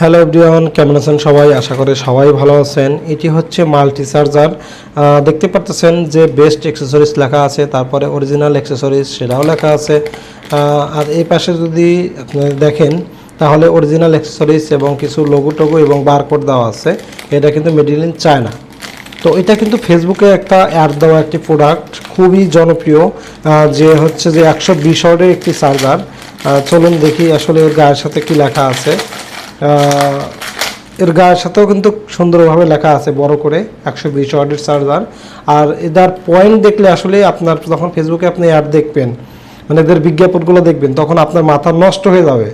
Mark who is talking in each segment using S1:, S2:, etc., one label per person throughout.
S1: Hello everyone, কেমন আছেন সবাই? আশা করি সবাই ভালো আছেন। এটি হচ্ছে মাল্টি চার্জার দেখতে পারতেছেন যে বেস্ট অ্যাক্সেসরিজ লেখা আছে, তারপরে অরিজিনাল অ্যাক্সেসরিজ সেটাও লেখা আছে। আর এই পাশে যদি আপনারা দেখেন, তাহলে অরিজিনাল অ্যাক্সেসরিজ এবং কিছু লোগো টোগো এবং বারকোড দেওয়া আছে। এটা কিন্তু মেডিল ইন চায়না তো এটা কিন্তু ফেসবুকে একটা অ্যাড দেওয়া একটি প্রোডাক্ট খুবই জনপ্রিয় যে হচ্ছে যে একশো বিশ একটি চার্জার চলুন দেখি আসলে এর গায়ের সাথে কি লেখা আছে। এর গায়ের সাথেও কিন্তু সুন্দরভাবে লেখা আছে বড় করে, একশো বিশ ওয়ার্ডের চার্জার আর এদার পয়েন্ট দেখলে আসলে আপনার যখন ফেসবুকে আপনি অ্যাড দেখবেন মানে এদের বিজ্ঞাপনগুলো দেখবেন, তখন আপনার মাথা নষ্ট হয়ে যাবে।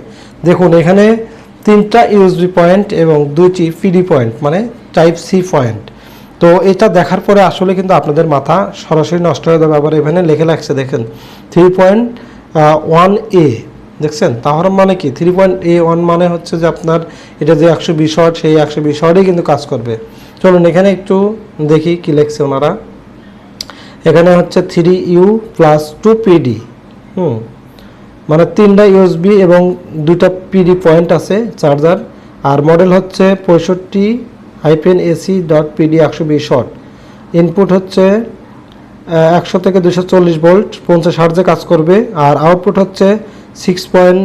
S1: দেখুন, এখানে তিনটা ইউএসবি পয়েন্ট এবং দুইটি পিডি পয়েন্ট মানে টাইপ সি পয়েন্ট তো এটা দেখার পরে আসলে কিন্তু আপনাদের মাথা সরাসরি নষ্ট হয়ে যাবে। আবার এখানে লেখে লাগছে, দেখেন থ্রি পয়েন্ট ওয়ান এ দেখছেন? তাহলে মানে কি? থ্রি পয়েন্ট এ ওয়ান মানে হচ্ছে যে আপনার এটা যে একশো বিশ ওয়াট সেই একশো বিশ ওয়াটেই কিন্তু কাজ করবে। চলুন এখানে একটু দেখি কি লেখছে ওনারা। এখানে হচ্ছে three U plus two PD hmm. মানে তিনটা ইউএসবি এবং দুইটা পিডি পয়েন্ট আছে, চার্জার। আর মডেল হচ্ছে পঁয়ষট্টি হাইপেন এসি ডট পিডি একশো বিশ শট ইনপুট হচ্ছে একশো থেকে দুশো চল্লিশ ভোল্ট পঞ্চাশ হার্জে কাজ করবে। আর আউটপুট হচ্ছে six point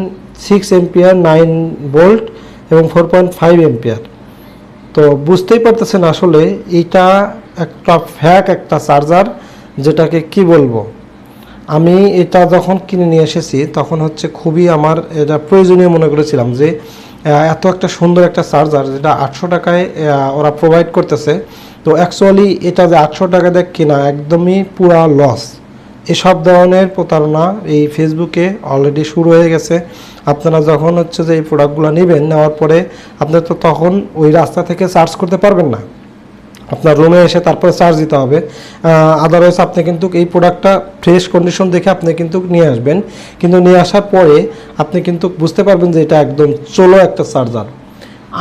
S1: six ampere nine volt এবং ফোর পয়েন্ট ফাইভ এমপিয়ার তো বুঝতেই পারতেছেন আসলে এইটা একটা ফ্যাক একটা চার্জার, যেটাকে কি বলব? আমি এটা যখন কিনে নিয়ে এসেছি, তখন হচ্ছে খুবই আমার এটা প্রয়োজনীয় মনে করেছিলাম যে এত একটা সুন্দর একটা চার্জার যেটা আটশো টাকায় ওরা প্রোভাইড করতেছে। তো অ্যাকচুয়ালি এটা যে আটশো টাকা দিয়ে কেনা একদমই পুরা লস এসব ধরনের প্রতারণা এই ফেসবুকে অলরেডি শুরু হয়ে গেছে। আপনারা যখন হচ্ছে যে এই প্রোডাক্টগুলো নেবেন, নেওয়ার পরে আপনার তো তখন ওই রাস্তা থেকে চার্জ করতে পারবেন না। আপনার রুমে এসে তারপরে চার্জ দিতে হবে। আদারওয়াইজ আপনি কিন্তু এই প্রোডাক্টটা ফ্রেশ কন্ডিশন দেখে আপনি কিন্তু নিয়ে আসবেন। কিন্তু নিয়ে আসার পরে আপনি কিন্তু বুঝতে পারবেন যে এটা একদম চলো একটা চার্জার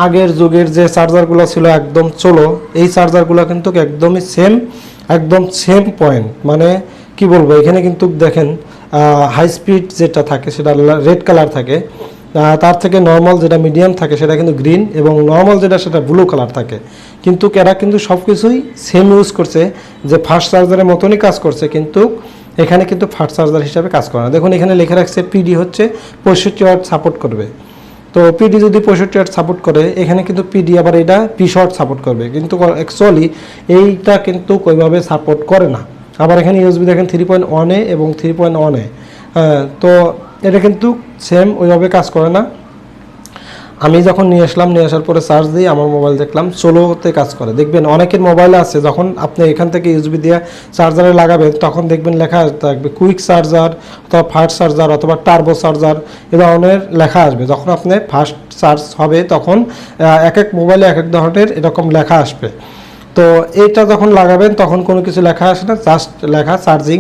S1: আগের যুগের যে চার্জারগুলো ছিল একদম চলো, এই চার্জারগুলো কিন্তু একদমই সেম একদম সেম পয়েন্ট মানে কি বলব? এখানে কিন্তু দেখেন হাই স্পিড যেটা থাকে, সেটা রেড কালার থাকে। তার থেকে নর্মাল যেটা মিডিয়াম থাকে, সেটা কিন্তু গ্রিন এবং নর্মাল যেটা, সেটা ব্লু কালার থাকে। কিন্তু এরা কিন্তু সব কিছুই সেম ইউজ করছে, যে ফাস্ট চার্জারের মতনই কাজ করছে, কিন্তু এখানে কিন্তু ফাস্ট চার্জার হিসাবে কাজ করে না। দেখুন, এখানে লেখা রাখছে পিডি হচ্ছে পঁয়ষট্টি ওয়াট সাপোর্ট করবে। তো পিডি যদি পঁয়ষট্টি ওয়াট সাপোর্ট করে, এখানে কিন্তু পিডি আবার এটা পি শর্ট সাপোর্ট করবে। কিন্তু অ্যাকচুয়ালি এইটা কিন্তু ওইভাবে সাপোর্ট করে না। আবার এখানে ইউএসবি দেখেন থ্রি পয়েন্ট ওয়ানে এবং থ্রি পয়েন্ট ওয়ানে তো এটা কিন্তু সেম ওইভাবে কাজ করে না। আমি যখন নিয়ে আসলাম, নিয়ে আসার পরে চার্জ দিই আমার মোবাইল দেখলাম সোলোতে কাজ করে। দেখবেন অনেকের মোবাইল আছে, যখন আপনি এখান থেকে ইউজবি দিয়ে চার্জারে লাগাবেন, তখন দেখবেন লেখা থাকবে কুইক চার্জার অথবা ফাস্ট চার্জার অথবা টার্বো চার্জার এ ধরনের লেখা আসবে। যখন আপনি ফাস্ট চার্জ হবে, তখন এক এক মোবাইলে এক এক ধরনের এরকম লেখা আসবে। তো এটা যখন লাগাবেন তখন কোনো কিছু লেখা আসে না জাস্ট লেখা চার্জিং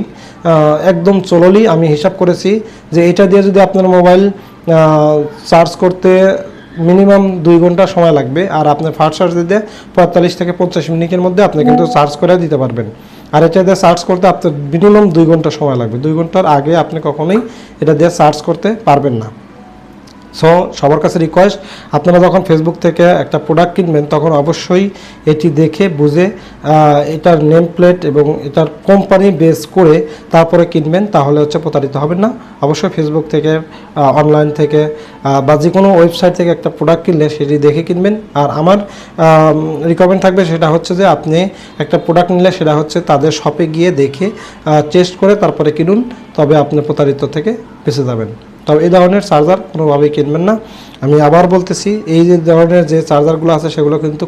S1: একদম চললি আমি হিসাব করেছি যে এটা দিয়ে যদি আপনার মোবাইল চার্জ করতে মিনিমাম দুই ঘণ্টা সময় লাগবে আর আপনার ফার্স্ট চার্জ দিতে পঁয়তাল্লিশ থেকে পঞ্চাশ মিনিটের মধ্যে আপনি কিন্তু চার্জ করে দিতে পারবেন। আর এটা দিয়ে চার্জ করতে আপনার মিনিমাম দুই ঘণ্টা সময় লাগবে। দুই ঘণ্টার আগে আপনি কখনোই এটা দিয়ে চার্জ করতে পারবেন না। সো সবার কাছে রিকোয়েস্ট আপনারা যখন ফেসবুক থেকে একটা প্রোডাক্ট কিনবেন, তখন অবশ্যই এটি দেখে, বুঝে এটার নেম প্লেট এবং এটার কোম্পানি বেস করে তারপরে কিনবেন, তাহলে হচ্ছে প্রতারিত হবেন না। অবশ্যই ফেসবুক থেকে অনলাইন থেকে বা যে কোনো ওয়েবসাইট থেকে একটা প্রোডাক্ট কিনলে সেটি দেখে কিনবেন। আর আমার রিকমেন্ড থাকবে সেটা হচ্ছে যে, আপনি একটা প্রোডাক্ট নিলে সেটা হচ্ছে তাদের শপে গিয়ে দেখে টেস্ট করে তারপরে কিনুন, তবে আপনি প্রতারিত থেকে বেঁচে যাবেন। তবে এই ধরনের চার্জার কোনোভাবেই কিনবেন না। আমি আবার বলতেছি, এই যে ধরনের যে চার্জারগুলো আছে, সেগুলো কিন্তু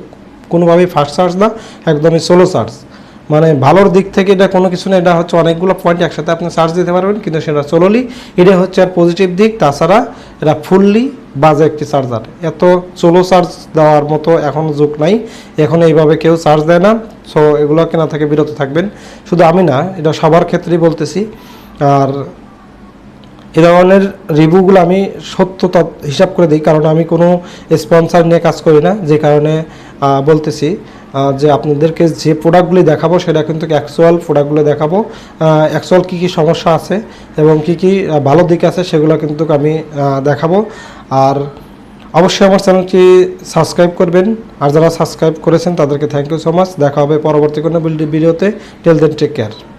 S1: কোনোভাবেই ফাস্ট চার্জ না, একদমই সোলো চার্জ মানে ভালোর দিক থেকে এটা কোনো কিছু না, এটা হচ্ছে অনেকগুলো পয়েন্ট একসাথে আপনি চার্জ দিতে পারবেন, কিন্তু সেটা চলোলি এটা হচ্ছে আর পজিটিভ দিক। তাছাড়া এটা ফুললি বাজে একটি চার্জার। এত সোলো চার্জ দেওয়ার মতো এখন যুগ নাই। এখন এইভাবে কেউ চার্জ দেয় না। সো এগুলো কেনা থেকে বিরত থাকবেন। শুধু আমি না, এটা সবার ক্ষেত্রেই বলতেছি। আর এ ধরনের রিভিউগুলো আমি সত্যতা হিসাব করে দিই, কারণ আমি কোনো স্পন্সার নিয়ে কাজ করি না, যে কারণে বলতেছি যে আপনাদেরকে যে প্রোডাক্টগুলি দেখাবো সেটা কিন্তু অ্যাকচুয়াল প্রোডাক্টগুলো দেখাবো অ্যাকচুয়াল কী কী সমস্যা আছে এবং কী কী ভালো দিক আছে সেগুলো কিন্তু আমি দেখাবো। আর অবশ্যই আমার চ্যানেলটি সাবস্ক্রাইব করবেন, আর যারা সাবস্ক্রাইব করেছেন তাদেরকে থ্যাংক ইউ সো মাচ দেখা হবে পরবর্তী কোনো ভিডিওতে টেল দেন টেক কেয়ার